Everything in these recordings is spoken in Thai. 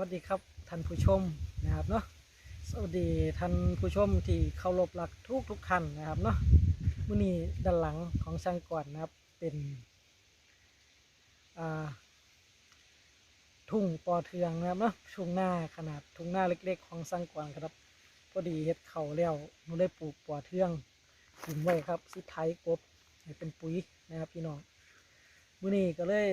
วัสดีครับท่านผู้ชมนะครับเนาะสวัสดีท่านผู้ชมที่เคารพรักทุกทุกท่านนะครับเนาะมื้อนี้ด้านหลังของช่างก่อนนะครับเป็นทุ่งปอเทืองนะครับเนาะทุ่งหน้าขนาดทุ่งหน้าเล็ก ๆ ของช่างก่อนครับพอดีเฮ็ดเขาแล้วหนูได้ปลูกปอเทืองถิมไว้ครับสิไถกบเป็นปุ๋ยนะครับพี่น้องมื้อนี้ก็เลย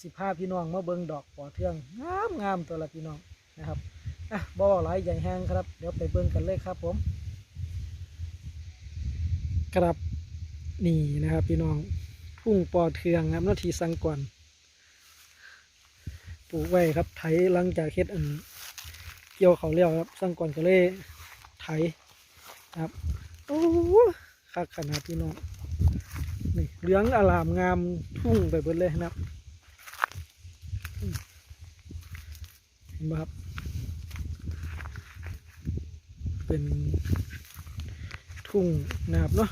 สิพาพี่น้องมาเบิ่งดอกปอเทืองงามงามตัวละพี่น้องนะครับอะบ่หลายใหญ่แห้งครับ เดี๋ยวไปเบิ่งกันเลยครับผมครับนี่นะครับพี่น้องทุ่งปอเทืองครับนาทีสังก่อนปลูกไว้ครับไถหลังจากเฮ็ดอันเกี่ยวเขาวแล้ยวครับสังก่อนก็เลยไถครับโอ้คักขนาดพี่น้องนี่เหลืองอลามงามทุ่งไปเบิดเลยนะครับ เห็ นครับ เป็นทุ่งนะครับเนาะ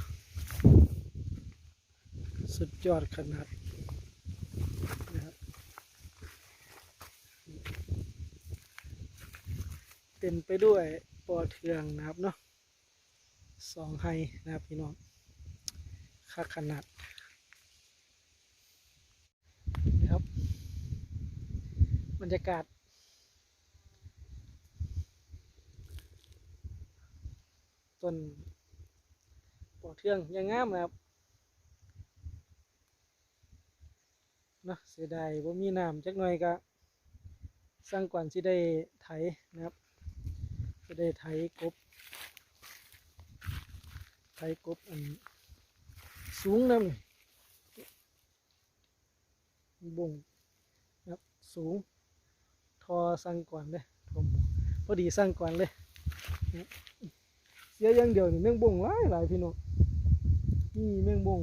สุดยอดขนาดนะครับเต็มไปด้วยปอเทืองนะครับเนาะสองไฮนะครับพี่น้องค่าขนาดนะครับ บรรยากาศ ต้นปอเทืองยังงามนะครับเนาะเสียดายว่ามีน้ำจักหน่อยก็สร้างก่อนที่ได้ไถนะครับจะได้ไถกบไถกบอันสูงน้ำนี่บ่งนะครับสูง ทอสร้างก่อนเลยผมพอดีสร้างก่อนเลยนะ สียอย่างเดียวนี่แมงบงหลายหลายพี่น้องนี่แมงบง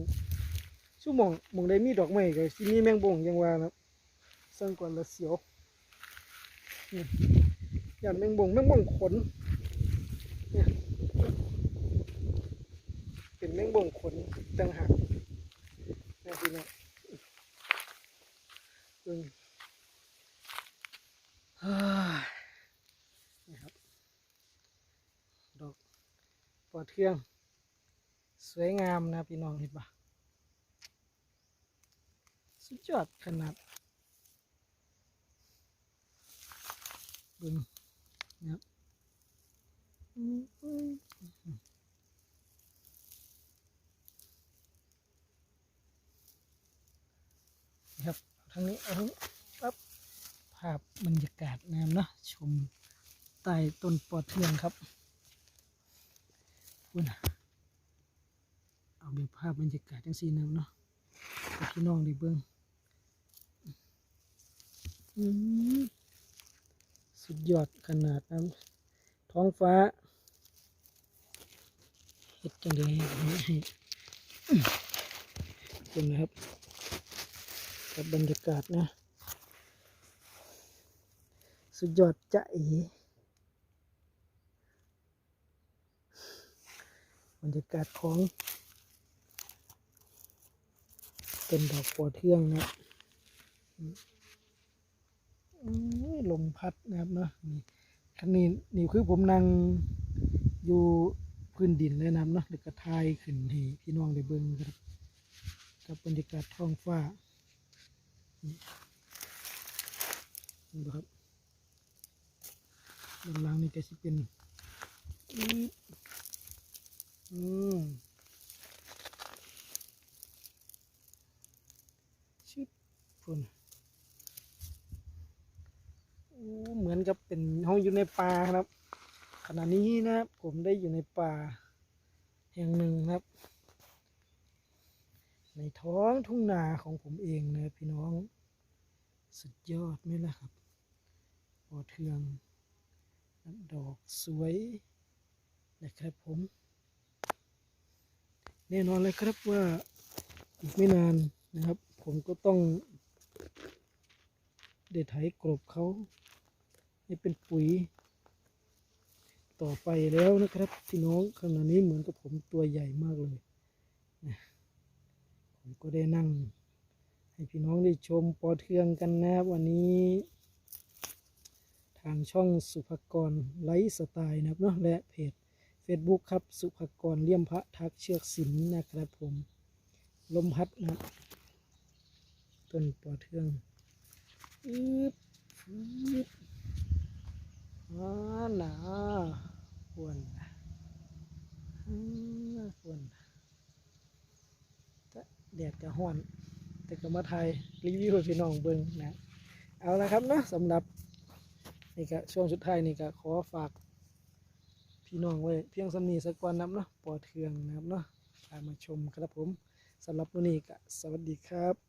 ชั่วโมงมองได้มีดอกไม้ก็สิมีแมงบงยังว่านะครับสร้างก่อนละเสียวนี่อย่างแมงบงแมงบงขนเป็นแมงบงขนต่างหากนะพี่น้องเบิ่ง เฮ้ยนี่ครับ ดอกปอ เทือง สวยงามนะพี่น้องเห็นปะสุดยอดขนาดบึงนะครับอืมอืมอืมนี่ครับทางนี้เอาทางนี้ปั๊บภาพบรรยากาศนะครับเนาะชมใต้ต้นปอเทืองครับ คุณเอาแบบภาพบรรยากาศจังสีนะครับเนาะพี่น้องได้เบิ่งอืมสุดยอดขนาดนั้นท้องฟ้าเห็ดจังเลยให้คุณนะครับกับบรรยากาศนะ สุดยอดจะเอ๋ บรรยากาศของเป็นดอกปอเทืองนะลมพัดนะครับเนาะนี่คันนี้นี่คือผมนั่งอยู่พื้นดินเลยนะครับเนาะเด็กกระทายขึ้นให้พี่น้องได้เบิ่งครับกับบรรยากาศท้องฟ้านี่นบ่ครับด้านล่างนี่ก็สิเป็นอืมอืมชิบพุ่นโอ้เหมือนกับเป็นห้องอยู่ในป่าครับ ขณะนี้นะครับ ผมได้อยู่ในป่า แห่งหนึ่งนะครับ ในท้องทุ่งนาของผมเองนะพี่น้อง สุดยอดไหมล่ะครับปอเทืองดอกสวยนะครับผม แน่นอนเลยครับว่าอีกไม่นานนะครับ ผมก็ต้องได้ไถกรบเขา ให้เป็นปุ๋ย ต่อไปแล้วนะครับพี่น้องขณะนี้เหมือนกับผมตัวใหญ่มากเลยนะผมก็ได้นั่ง ให้พี่น้องได้ชมปอเทืองกันนะครับวันนี้ ทางช่องสุภกรไลฟ์สไตล์นะครับเนาะและเพจ Facebook ครับ สุภกรเลี่ยมพระทักเชือกศิลป์นะครับผม ลมพัดนะต้นปอเทืองอืดฟืด อ่าหนาควนะอ่าควรแแดดจะห้อน แต่ก็มาไทยรีวิวพี่น้องเบิ่งนะ เอาละครับเนาะสำหรับนี่ก็ช่วงสุดท้ายนี่ก็ขอฝากพี่น้องไว้เพียงสำนีสักก่อนนับเนาะปอเทืองนะครับเนาะมาชมครับผมสำหรับวันนี้ก็สวัสดีครับ